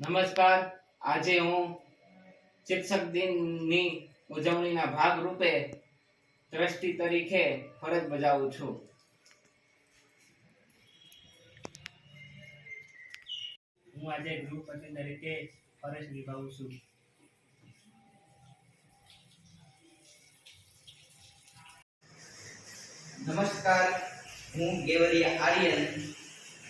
નમસ્કાર. આજે હું શિક્ષક દિનની ઉજવણીના ભાગ રૂપે ટ્રસ્ટી તરીકે ફરજ બજાવું છું. હું આજે ગૃહપતિ તરીકે ફરજ નિભાવું છું. નમસ્કાર. હું ગેવરી આર્યન.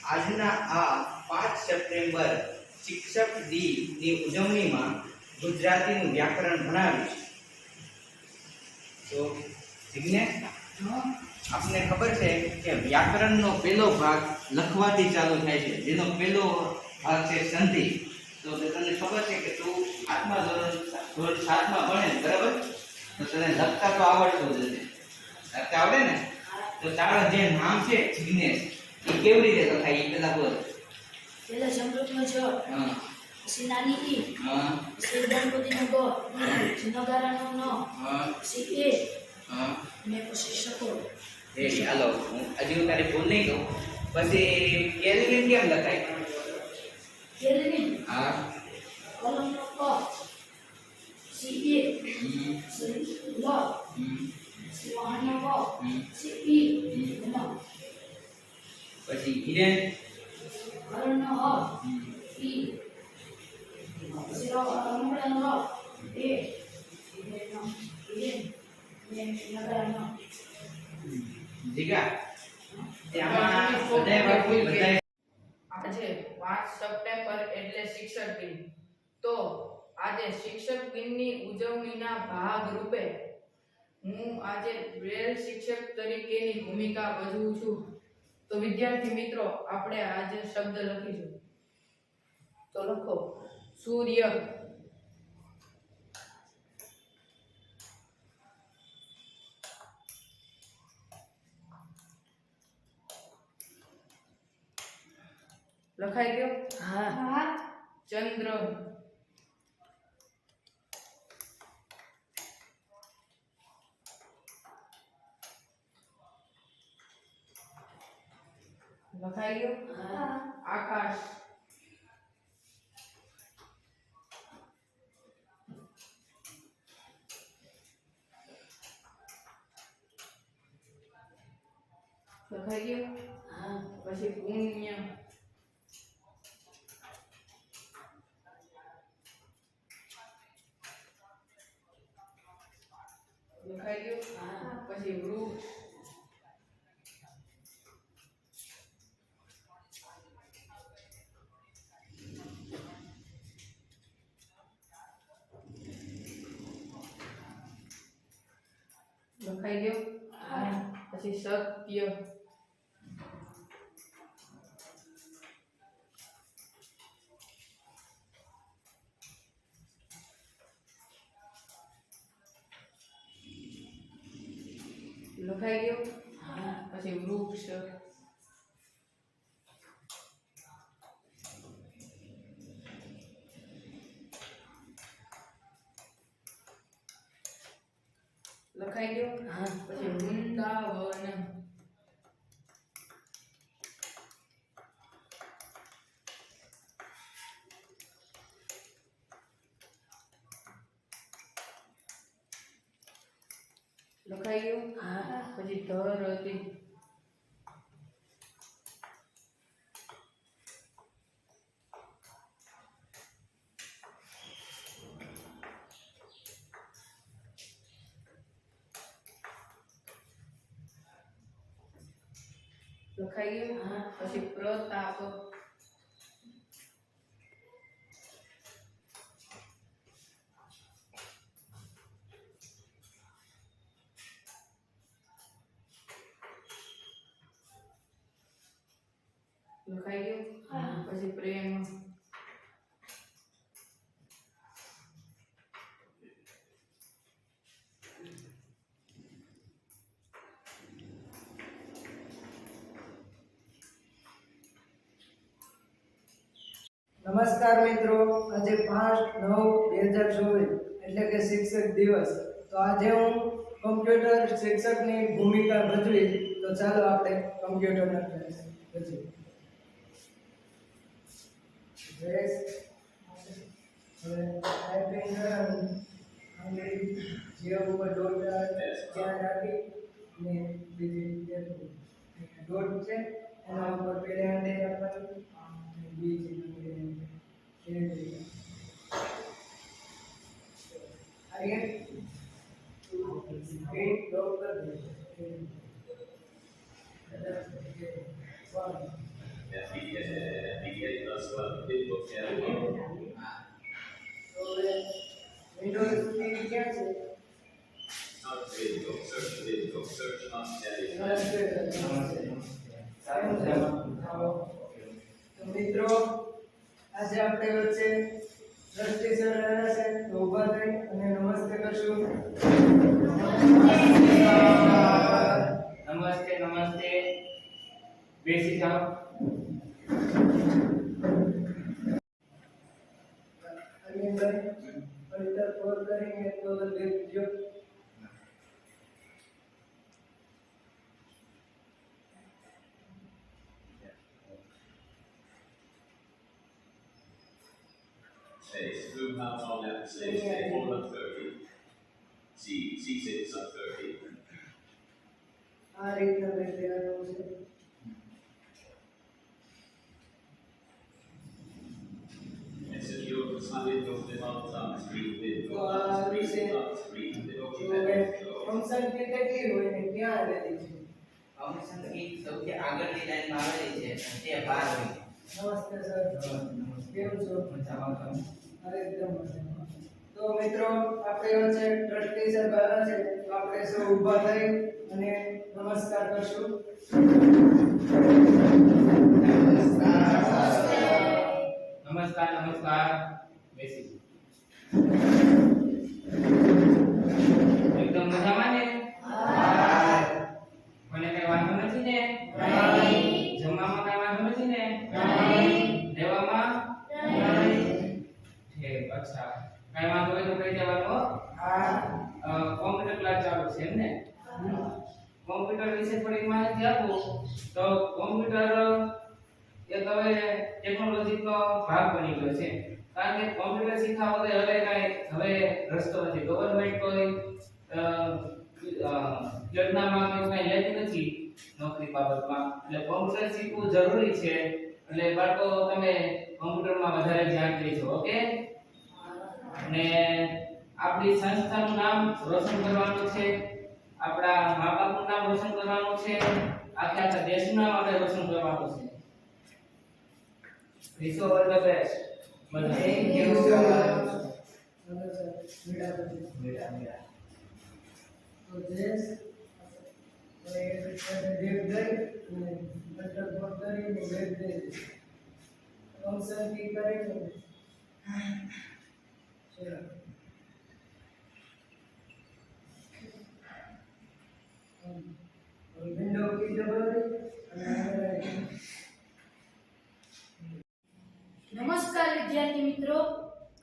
આજના આ પાંચ સપ્ટેમ્બર શિક્ષક દિનની ઉજવણીમાં ગુજરાતીનું વ્યાકરણ ભણાવીશ તો જિજ્ઞેશ આપને ખબર છે કે વ્યાકરણનો પહેલો ભાગ લખવાથી ચાલુ થાય છે. જેનો પહેલો ભાગ છે સંધિ. તો તને ખબર છે કે તું આઠમા ધોરણ ધોરણ સાતમાં ભણે ને, બરાબર? તો તને લખતા તો આવડતું જ હશે. લખતા આવડે ને? તો તારા જે નામ છે જિજ્ઞેશ એ કેવી રીતે લખાય એ પેલા બોલ. પેલા છ હા. પછી નાની ઈ. હા. પછી ગણપતિનો ગ. પછી નગારાનો ન. હા. પછી એ. ને પછી શકો રેડી હાલો. હું હજી હું તારી ભૂલ નહીં કહું. પછી કેલ્વિન કેમ લખાય? કેલ્વિન હા. કલમનો ક. પછી એ. પછી લ. હમ, પછી વાહનનો વ હમ. પછી ઈ. પછી હિરેન? કરણનો હ ઈ ર એ આજે પાંચ સપ્ટેમ્બર એટલે શિક્ષક દિન. તો આજે શિક્ષક દિનની ઉજવણીના ભાગ રૂપે હું આજે બ્રેલ શિક્ષક તરીકેની ભૂમિકા ભજવું છું. તો વિદ્યાર્થી મિત્રો આપણે આજે શબ્દ લખીશું. તો લખો સૂર્ય લખાઈ ગયો? હા. ચંદ્ર. લખાઈ ગયું આકાશ. લખાઈ ગયું પછી સત્ય લખાઈ ગયું હા. પછી વૃક્ષ. લખાઈ ગયું હા. પછી ધરતી લખાઈ ગયું હા. પછી પ્રતાપ. નમસ્કાર મિત્રો. આજે પાંચ નવ બે હજાર ચોવીસ, એટલે કે શિક્ષક દિવસ. તો આજે હું કમ્પ્યુટર શિક્ષકની ભૂમિકા ભજવી તો ચાલો આપણે કમ્પ્યુટરના ક્લાસ ભજવીએ જયેશ હવે ટાઈપિંગ કરવાનું આંગળી જીરો ઉપર ડોટ ધ્યાન રાખી ને બીજી ડોટ છે એના ઉપર પેલે આંડે રાખવાની અને બીજી આંગળી એવી રીતે આર્યન સ્ક્રીન લોક આપણે વચ્ચે દ્રષ્ટિ સર રહ્યા છે. તો ઊભા થઈ અને નમસ્તે કરશું. નમસ્તે નમસ્તે. બેસી જાઓ. અરવિંદભાઈ ફરીથી કોલ કરીને તો It's room half on that same yeah. four and thirty. C C six and thirty. ಆ ರೀತಿಯ हम संकेत के हुए हैं क्या आ रहे हैं हम संकेत सबके आगे की लाइन में आ रही है ते बाहर नमस्ते सर ને છો મજામાં છે ફંક્શન કી સૌથી આગળની લાઈનમાં આવેલી છે અને તે બાર હોય છે નમસ્તે સર કેમ છો અરે એકદમ મજામાં. તો મિત્રો આપણે વચ્ચે ટ્રસ્ટી સર બેઠા છે. તો આપણે સૌ ઊભા થઈ અને નમસ્કાર કરશું. નમસ્કાર નમસ્કાર. બેસી શીખવા હવે કાંઈ, હવે રસ્તો નથી. ગવર્નમેન્ટ કોઈ યોજનામાં કે એવું લેતી નથી નોકરી બાબતમાં. એટલે કોમ્પ્યુટર શીખવું જરૂરી છે. એટલે બાળકો, તમે કોમ્પ્યુટરમાં વધારે ધ્યાન દેજો, ઓકે? અને આપણી સંસ્થાનું નામ રોશન કરવાનું છે. આપણા મા બાપનું નામ રોશન કરવાનું છે. આખા આખા દેશનું નામ આપણે રોશન કરવાનું છે. વિશ્વ વર્લ્ડ બેસ્ટ વિન્ડો કી દબાવી અને આગળ નમસ્કાર વિદ્યાર્થી મિત્રો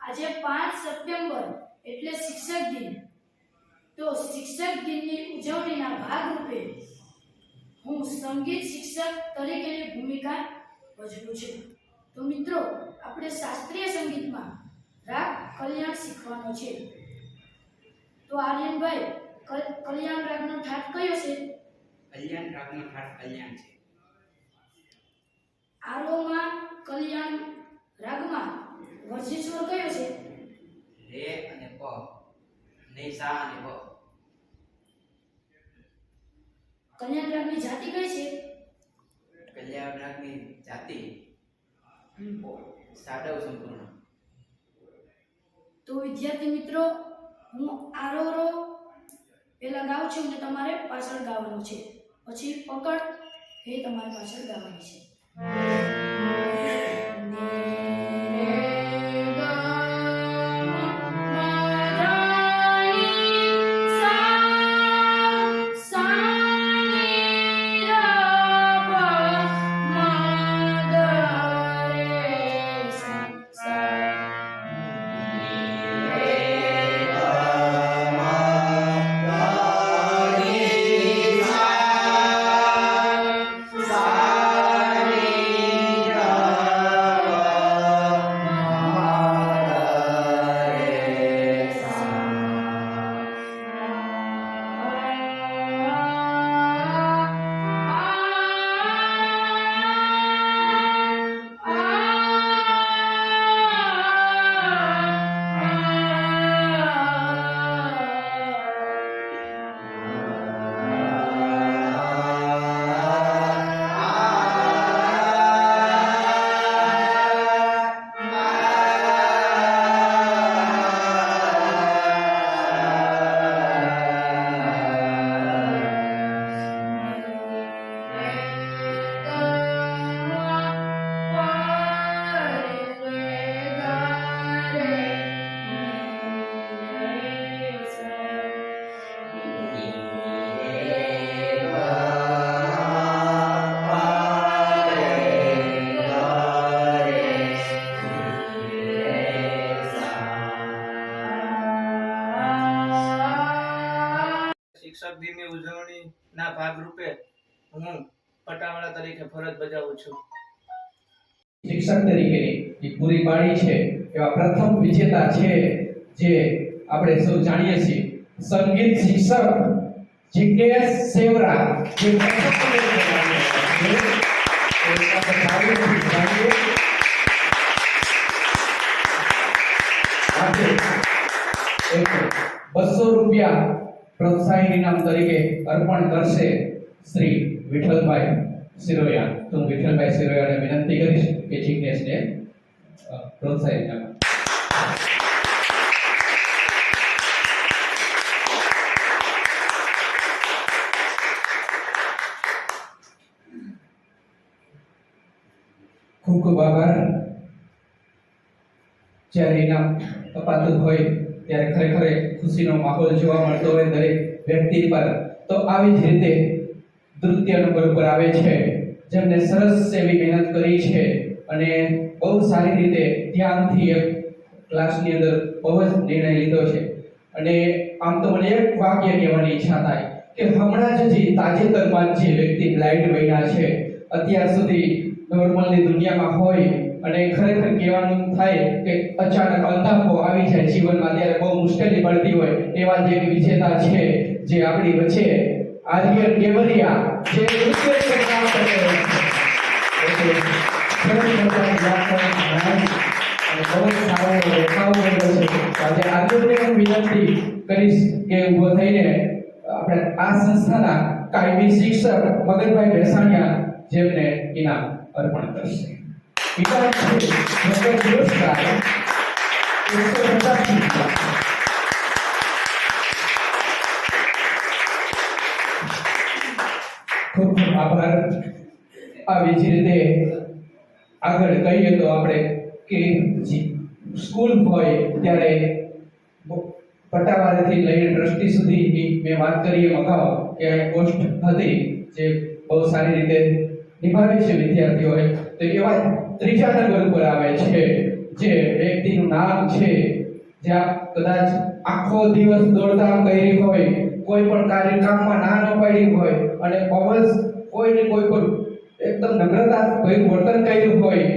આજે પાંચ સપ્ટેમ્બર એટલે શિક્ષક દિન. તો શિક્ષક દિનની ઉજવણીના ભાગરૂપે હું સંગીત શિક્ષક તરીકેની ભૂમિકા ભજવું છું. તો મિત્રો આપણે શાસ્ત્રીય સંગીતમાં રાગ કલ્યાણ શીખવાનો છે. તો આર્યનભાઈ કલ- કલ્યાણ રાગનો ઠાઠ કયો છે? કલ્યાણ રાગનો ઠાઠ કલ્યાણ છે. આરોમાં કલ્યાણ રાગમાં વર્જી સ્વર કયો છે? રે અને પ. ને સા અને પ. કલ્યાણ રાગની જાતિ કઈ છે? કલ્યાણ રાગની જાતિ? સાડવ સંપૂર્ણ. તો વિદ્યાર્થી મિત્રો હું આરોરો પેલા ગાઉં છું ને તમારે પાછળ ગાવાનું છે. પછી પકડ એ તમારે પાછળ ગાવાની છે. બજાવું છું. શિક્ષક તરીકેની પૂરી પાડી છે, એવા પ્રથમ વિજેતા છે જે આપણે સૌ જાણીએ છીએ. સંગીત શિક્ષક જિજ્ઞેશ સેવરા. જે બસો રૂપિયા પ્રોત્સાહન ઇનામ તરીકે અર્પણ કરશે શ્રી વિઠ્ઠલભાઈ સિરોયા. તો હું વિઠ્ઠલભાઈ સિરોયાને વિનંતી કરીશ કે જિજ્ઞેશને પ્રોત્સાહિત આપે. ખૂબ ખૂબ આભાર. જ્યારે ઇનામ અપાતું હોય, ત્યારે ખરેખર ખુશીનો માહોલ જોવા મળતો હોય દરેક વ્યક્તિ પર. તો આવી જ રીતે નૃત્ય નંબર ઉપર આવે છે. જેમને સરસ એવી મહેનત કરી છે અને બહુ સારી રીતે ધ્યાનથી એક ક્લાસની અંદર બહુ જ નિર્ણય લીધો છે. અને આમ તો મને એક વાક્ય કહેવાની ઈચ્છા થાય કે હમણાં જ જે તાજેતરમાં જે વ્યક્તિ બ્લાઇન્ડ બન્યા છે, અત્યાર સુધી નોર્મલની દુનિયામાં હોય અને ખરેખર કહેવાનું થાય કે અચાનક અંધાપો આવી જાય જીવનમાં, ત્યારે બહુ મુશ્કેલી પડતી હોય એવા જે વિજેતા છે, જે આપણી વચ્ચે આર્યન કેવરિયા, જે નૃત્ય ક્ષેત્રમાં વિનંતી કરીશ કે થઈને આપણે આ સંસ્થાના કાયમી શિક્ષક મગનભાઈ ભેસાણિયા જેમને ઇનામ અર્પણ કરશે. ઇનામ છે ખૂબ ખૂબ આભાર. આવી જ રીતે આગળ કહીએ તો આપણે કે સ્કૂલ હોય ત્યારે પટાવાળાથી લઈને ટ્રસ્ટી સુધી મેં વાત કરી એમ અગાઉ કે પોસ્ટ હતી જે બહુ સારી રીતે નિભાવે છે વિદ્યાર્થીઓએ. તો એવા ત્રીજા નંબર ઉપર આવે છે જે વ્યક્તિનું નામ છે. જ્યાં કદાચ આખો દિવસ દોડધામ કરી હોય કોઈ પણ કાર્યક્રમમાં ના ન હોય અને પવન કોઈને કોઈ પણ એકદમ નમ્રતા ભર્યું વર્તન કર્યું હોય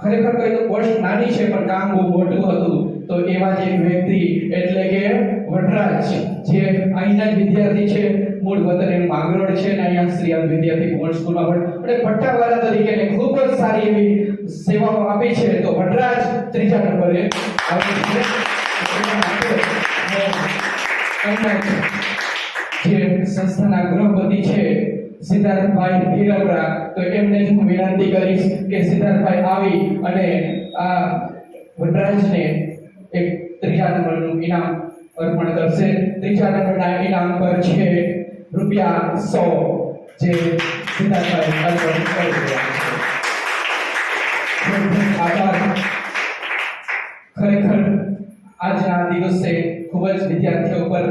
ખરેખર કઈ તો પોસ્ટ નાની છે, પણ કામ બહુ મોટું હતું. તો એવા જ વ્યક્તિ એટલે કે વનરાજ જે અહીંના જ વિદ્યાર્થી છે, મૂળ વતન એનું માંગરોળ છે ને અહીંયા શ્રી અંધ વિદ્યાર્થી ભુવન સ્કૂલમાં પણ, અને પટ્ટાવાળા તરીકે ખૂબ જ સારી એવી સેવાઓ આપી છે. તો વનરાજ ત્રીજા નંબરે આવે છે. જે સંસ્થાના ગૃહપતિ છે, સિદ્ધાર્થભાઈ હીરપરા તો એમને જ હું વિનંતી કરીશ કે સિદ્ધાર્થભાઈ આવી અને આ વનરાજને એક ત્રીજા નંબરનું ઇનામ અર્પણ કરશે. ત્રીજા નંબરના ઇનામ પર છે રૂપિયા સો જે સિદ્ધાર્થભાઈ અર્પણ કરી રહ્યા છે. ખરેખર આજના દિવસે ખૂબ જ વિદ્યાર્થીઓ પર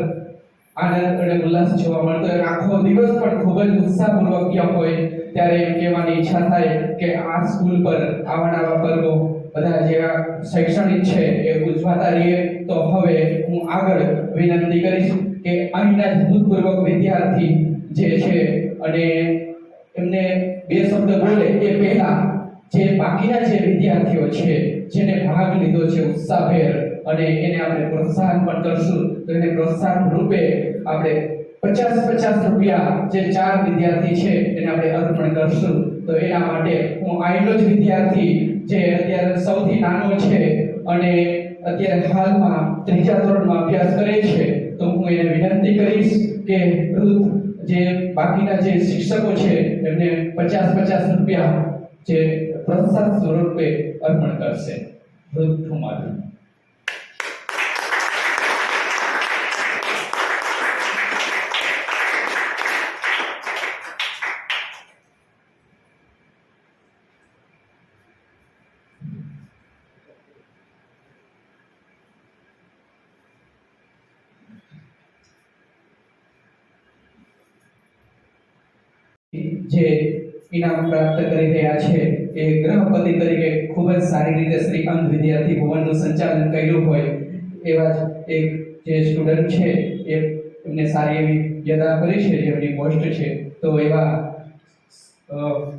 આનંદ અને ઉલ્લાસ જોવા મળતો હોય. આખો દિવસ પણ ખૂબ જ ઉત્સાહપૂર્વક ગયા હોય. ત્યારે એમ કહેવાની ઈચ્છા થાય કે આ સ્કૂલ પર આવા નવા પર્વો બધા જે શૈક્ષણિક છે એ ઉજવાતા રહીએ. તો હવે હું આગળ વિનંતી કરીશ કે અહીંના ભૂતપૂર્વક વિદ્યાર્થી જે છે અને એમને બે શબ્દ બોલે એ પહેલા જે બાકીના જે વિદ્યાર્થીઓ છે, જેને ભાગ લીધો છે ઉત્સાહભેર અને એને આપણે પ્રોત્સાહન પણ કરશું. તો એને પ્રોત્સાહન રૂપે આપણે પચાસ પચાસ રૂપિયા જે ચાર વિદ્યાર્થી છે, એને આપણે અર્પણ કરશું. તો એના માટે હું આઈનો જ વિદ્યાર્થી જે અત્યારે સૌથી નાનો છે અને અત્યારે હાલમાં ત્રીજા ધોરણમાં અભ્યાસ કરે છે, તો હું એને વિનંતી કરીશ કે વૃદ્ધ જે બાકીના જે શિક્ષકો છે, એમને પચાસ પચાસ રૂપિયા જે પ્રોત્સાહન સ્વરૂપે અર્પણ કરશે. વૃદ્ધ ઠુમર ઇનામ પ્રાપ્ત કરી રહ્યા છે. એ ગૃહપતિ તરીકે ખૂબ જ સારી રીતે શ્રી અંધ વિદ્યાર્થી ભવનનું સંચાલન કર્યું હોય એવા જ એક જે સ્ટુડન્ટ છે, એ એમને સારી એવી યદા કરી છે જેમની પોસ્ટ છે. તો એવા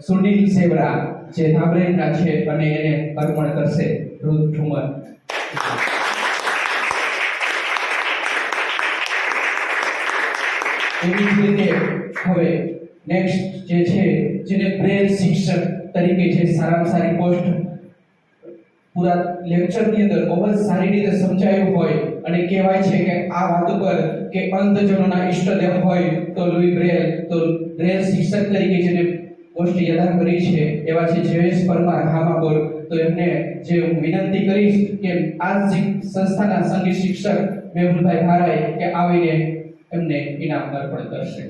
સુનિલ સેવરા જે ધામરેજના છે અને એને અર્પણ કરશે. રુદ ઠુમર. એવી જ રીતે હવે નેક્સ્ટ જે છે જેને બ્રેલ શિક્ષક તરીકે છે સારામાં સારી પોસ્ટ પૂરા લેક્ચરની અંદર ખૂબ જ સારી રીતે સમજાયું હોય અને કહેવાય છે કે આ વાત ઉપર કે અંધજનોના ઈષ્ટદેવ હોય તો લુઈ બ્રેલ, તો બ્રેલ શિક્ષક તરીકે જેને પોસ્ટ યદાન કરી છે એવા છે જયેશ પરમાર હામાપુર તો એમને જે હું વિનંતી કરીશ કે આ સંસ્થાના સંગીત શિક્ષક મેહુલભાઈ ભારાઈ કે આવીને એમને ઇનામ અર્પણ કરશે.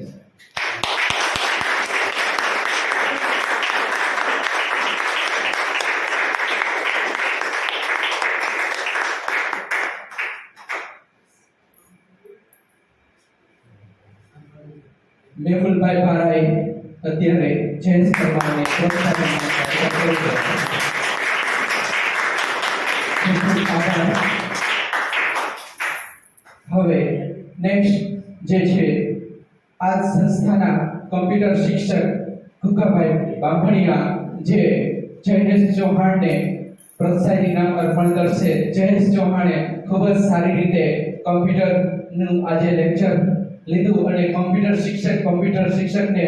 મેહુલભાઈ ભારાએ અત્યારે જયેશ પરમારને પ્રોત્સાહન. હવે નેક્સ્ટ જે છે, આ સંસ્થાના કમ્પ્યુટર શિક્ષક ગુગાભાઈ બાંભણિયા જે જયેશ ચૌહાણને પ્રોત્સાહન ઇનામ અર્પણ કરશે જયેશ ચૌહાણે ખૂબ જ સારી રીતે કમ્પ્યુટરનું આજે લેક્ચર લીધું અને કમ્પ્યુટર શિક્ષક કમ્પ્યુટર શિક્ષકને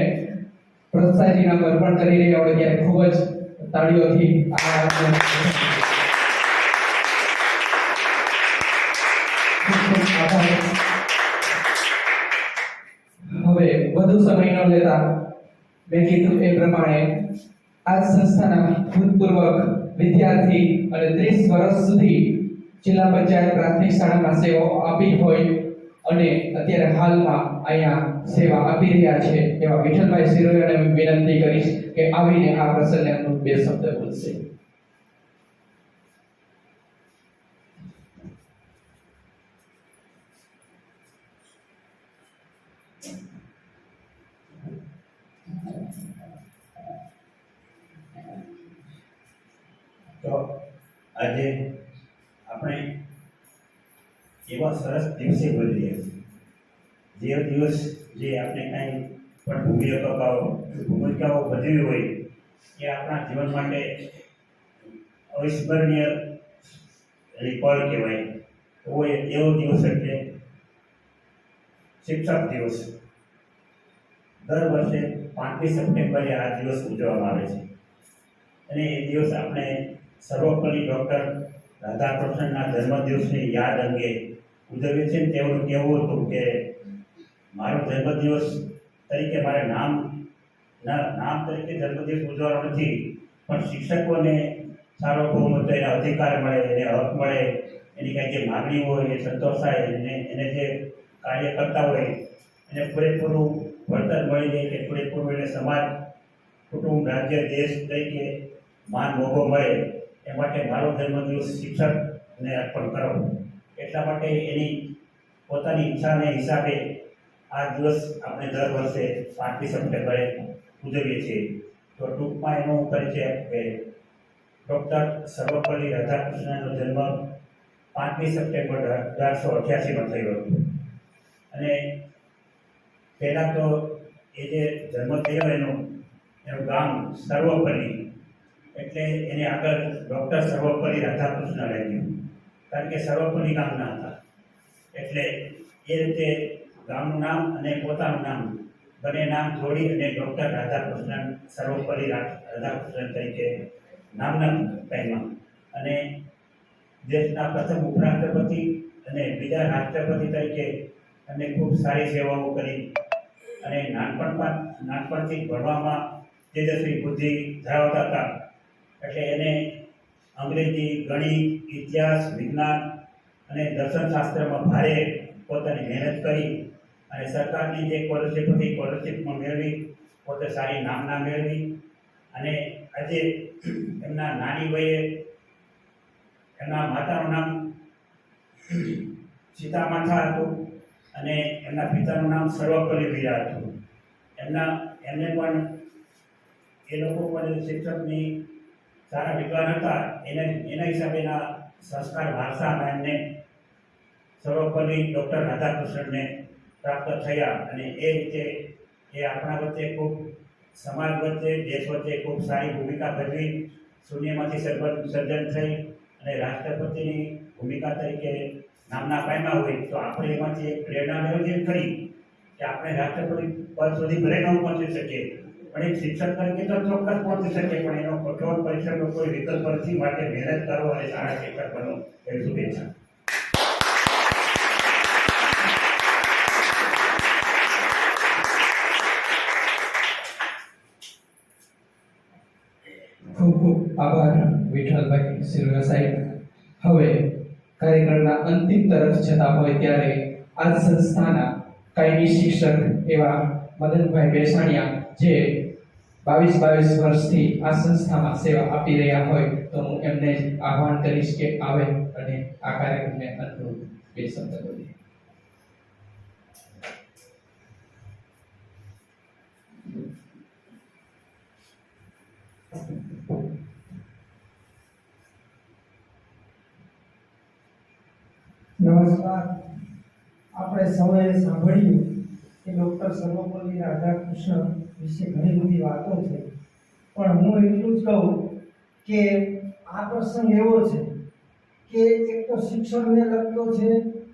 પ્રોત્સાહિત અર્પણ કરી રહ્યા હોય ત્યારે ખૂબ જ તાળીઓથી હવે વધુ સમય ન લેતા મેં કીધું એ પ્રમાણે આ સંસ્થાના ભૂતપૂર્વ વિદ્યાર્થી અને ત્રીસ વર્ષ સુધી જિલ્લા પંચાયત પ્રાથમિક શાળામાં સેવાઓ આપી હોય અને અત્યારે હાલમાં અહીંયા સેવા આપી રહ્યા છે એવા વિઠ્ઠલભાઈ સિરોયાને હું વિનંતી કરીશ કે આવીને આ પ્રસંગે એમનું બે શબ્દ બોલશે. તો આજે આપણે એવા સરસ દિવસે બોલી રહ્યા જે દિવસ જે આપણે કાંઈ પણ ભૂમિકાઓ ભૂમિકાઓ ભજવી હોય, એ આપણા જીવન માટે અવિસ્મરણીય એની કહેવાય. એ- એવો દિવસ એટલે શિક્ષક દિવસ. દર વર્ષે પાંચમી સપ્ટેમ્બરે આ દિવસ ઉજવવામાં આવે છે. અને એ દિવસ આપણે સર્વપલ્લી ડૉક્ટર રાધાકૃષ્ણના જન્મદિવસની યાદ અંગે ઉજવીએ છીએ ને તેઓનું કહેવું હતું કે મારો જન્મદિવસ તરીકે મારે નામ, ના, નામ તરીકે જન્મદિવસ ઉજવવાનો નથી, પણ શિક્ષકોને સારો બહુમતો એના અધિકાર મળે, એને હક મળે, એની કાંઈ જે માગણી હોય એ સંતોષાય, એને એને જે કાર્ય કરતા હોય, એને પૂરેપૂરું વળતર મળી જાય કે પૂરેપૂરું એને સમાજ, કુટુંબ, રાજ્ય, દેશ તરીકે માન મોભો મળે, એ માટે મારો જન્મદિવસ શિક્ષકને અર્પણ કરો. એટલા માટે એની પોતાની ઈચ્છાને હિસાબે આ દિવસ આપણે દર વર્ષે પાંચમી સપ્ટેમ્બરે ઉજવીએ છીએ. તો ટૂંકમાં એનો પરિચય કે ડૉક્ટર સર્વપલ્લી રાધાકૃષ્ણનો જન્મ પાંચમી સપ્ટેમ્બર અઢારસો અઠ્યાસીમાં થયો હતો. અને પહેલાં તો એ જે જન્મ થયો એનું એનું ગામ સર્વપલ્લી, એટલે એને આગળ ડૉક્ટર સર્વપલ્લી રાધાકૃષ્ણ રહી ગયું કારણ કે સર્વપલ્લી ગામના હતા. એટલે એ રીતે ગામનું નામ અને પોતાનું નામ બંને નામ જોડી અને ડૉક્ટર રાધાકૃષ્ણન સર્વોપરી રાધાકૃષ્ણન તરીકે નામના ટાઈમમાં અને દેશના પ્રથમ ઉપરાષ્ટ્રપતિ અને બીજા રાષ્ટ્રપતિ તરીકે એમને ખૂબ સારી સેવાઓ કરી. અને નાનપણમાં નાનપણથી ભણવામાં તેજસ્વી બુદ્ધિ ધરાવતા હતા. એટલે એને અંગ્રેજી ગણિત, ઇતિહાસ, વિજ્ઞાન અને દર્શનશાસ્ત્રમાં ભારે પોતાની મહેનત કરી અને સરકારની જે સ્કોલરશીપ હતી સ્કોલરશીપમાં મેળવી, પોતે સારી નામના મેળવી અને આજે એમના નાની વયે એમના માતાનું નામ સીતામાથા હતું અને એમના પિતાનું નામ સર્વપલ્લી વીરા હતું. એમના, એમને પણ એ લોકો પણ શિક્ષકની સારા વિદ્વાન હતા એને, એના હિસાબેના સંસ્કાર વારસા એમને સર્વપલ્લી ડૉક્ટર રાધાકૃષ્ણને પ્રાપ્ત થયા અને એ રીતે એ આપણા વચ્ચે ખૂબ, સમાજ વચ્ચે, દેશ વચ્ચે ખૂબ સારી ભૂમિકા ભજવી, શૂન્યમાંથી સર્જન સર્જન થઈ અને રાષ્ટ્રપતિની ભૂમિકા તરીકે નામના પામ્યા હોય તો આપણે એમાંથી એક પ્રેરણા મેળવી કરી કે આપણે રાષ્ટ્રપતિ પદ સુધી ભલે ન પહોંચી શકીએ. પણ એક શિક્ષક તરીકે તો ચોક્કસ પહોંચી શકે, પણ એનો કઠોર પરિશ્રમનો કોઈ વિકલ્પ નથી, માટે મહેનત કરો અને સારા શિક્ષક બનો, એ શુભેચ્છા. ખૂબ ખૂબ આભાર, વિઠ્ઠલભાઈ સિરવા સાહેબ. હવે કાર્યક્રમના અંતિમ તરફ જતા હોય ત્યારે આ સંસ્થાના કાયમી શિક્ષક એવા મદનભાઈ બેસાણિયા જે બાવીસ બાવીસ વર્ષથી આ સંસ્થામાં સેવા આપી રહ્યા હોય, તો હું એમને જ આહવાન કરીશ કે આવે અને આ કાર્યક્રમને અનુરૂપ બે શબ્દ બોલીએ. નમસ્કાર. આપણે સૌએ સાંભળ્યું કે ડૉક્ટર સર્વપલ્લી રાધાકૃષ્ણ વિશે ઘણી બધી વાતો છે. પણ હું એટલું જ કહું કે આ પ્રસંગ એવો છે કે એક તો શિક્ષણને લગતો છે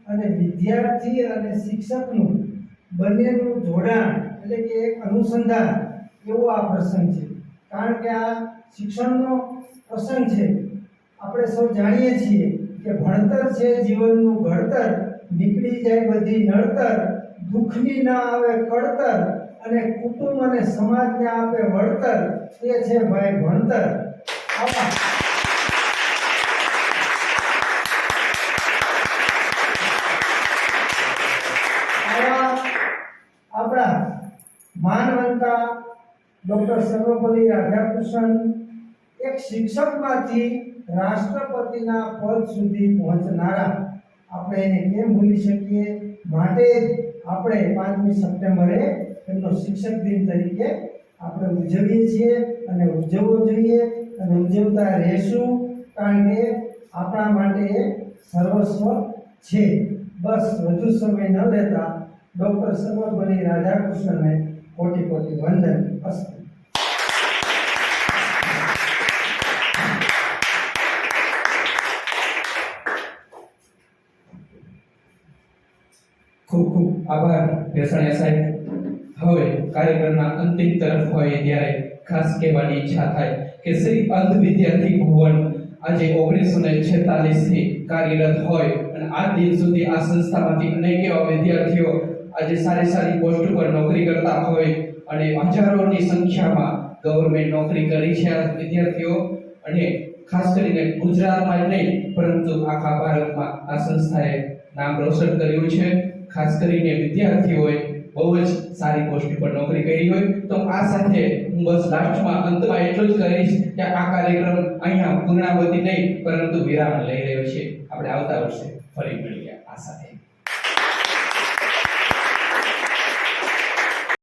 અને વિદ્યાર્થી અને શિક્ષકનું બંનેનું જોડાણ એટલે કે એક અનુસંધાન એવો આ પ્રસંગ છે. કારણ કે આ શિક્ષણનો પ્રસંગ છે. આપણે સૌ જાણીએ છીએ કે ભણતર છે જીવનનું ઘડતર, નીકળી જાય બધી નડતર દુઃખની ના આવે કળતર અને કુટુંબ અને સમાજને આપે વળતર, એ છે ભાઈ ભણતર. આપણા માનવંતા ડૉક્ટર સર્વપલ્લી રાધાકૃષ્ણન એક શિક્ષકમાંથી રાષ્ટ્રપતિના પદ સુધી પહોંચનારા આપણે એને કેમ ભૂલી શકીએ? માટે આપણે પાંચમી સપ્ટેમ્બરે એમનો શિક્ષક દિન તરીકે આપણે ઉજવીએ છીએ અને ઉજવવો જોઈએ અને ઉજવતા રહેશું કારણ કે આપણા માટે એ સર્વસ્વ છે. બસ વધુ સમય ન લેતા ડૉક્ટર સર્વપલ્લી રાધાકૃષ્ણને કોટી કોટી વંદન. અસ્તુ ખૂબ ખૂબ આભાર બેસણિયા સાહેબ. હવે કાર્યક્રમના અંતિમ તરફ હોય ત્યારે ખાસ કહેવાની ઈચ્છા થાય કે શ્રી અંધ વિદ્યાર્થી ભુવન આજે ઓગણીસો ને થી કાર્યરત હોય અને આ દિન સુધી આ સંસ્થામાંથી અનેક એવા વિદ્યાર્થીઓ આજે સારી સારી પોસ્ટ ઉપર નોકરી કરતા હોય અને હજારોની સંખ્યામાં ગવર્મેન્ટ નોકરી કરી છે આ વિદ્યાર્થીઓ. અને ખાસ કરીને ગુજરાતમાં જ નહીં, પરંતુ આખા ભારતમાં આ સંસ્થાએ નામ રોશન કર્યું છે. ખાસ કરીને વિદ્યાર્થીઓએ બહુ જ સારી પોસ્ટ પર નોકરી કરી હોય, તો આ સાથે હું બસ લાસ્ટમાં અંતમાં એટલું જ કહીશ કે આ કાર્યક્રમ અહીંયા પૂર્ણાવતી નહીં, પરંતુ વિરામ લઈ રહ્યો છે. આપણે આવતા વર્ષે ફરી મળીએ આ સાથે.